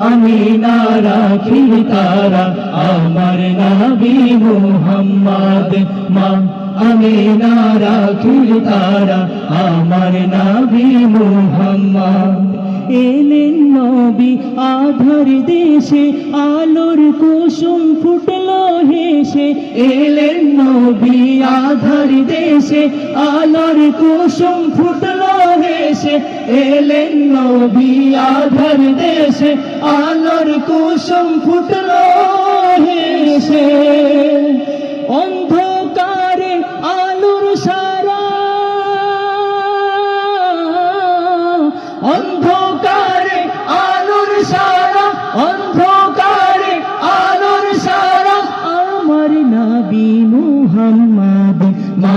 আমিনা রাখির তারা, আমার নাবি মোহাম্মদ মা। আমিনা রাখির তারা, আমার নাবি মোহাম্মদ। এলেন নবী আধার দেশে, আলোর কুসুম ফুটলো হেসে। এলেন নবী আধার দেশে, আলোর কুসুম ফুটলো হেসে এলেন নবী আধার দেশে, আলোর কুসুম ফুটলো হেসে। অন্ধকারে আলোর সারা, অন্ধকারে আলোর সারা, অন্ধকারে আলোর সারা। আমার নবী মুহাম্মদ মা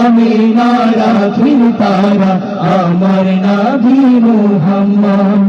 আমি না রাখির তারা আমার নাভি মুহাম্মদ।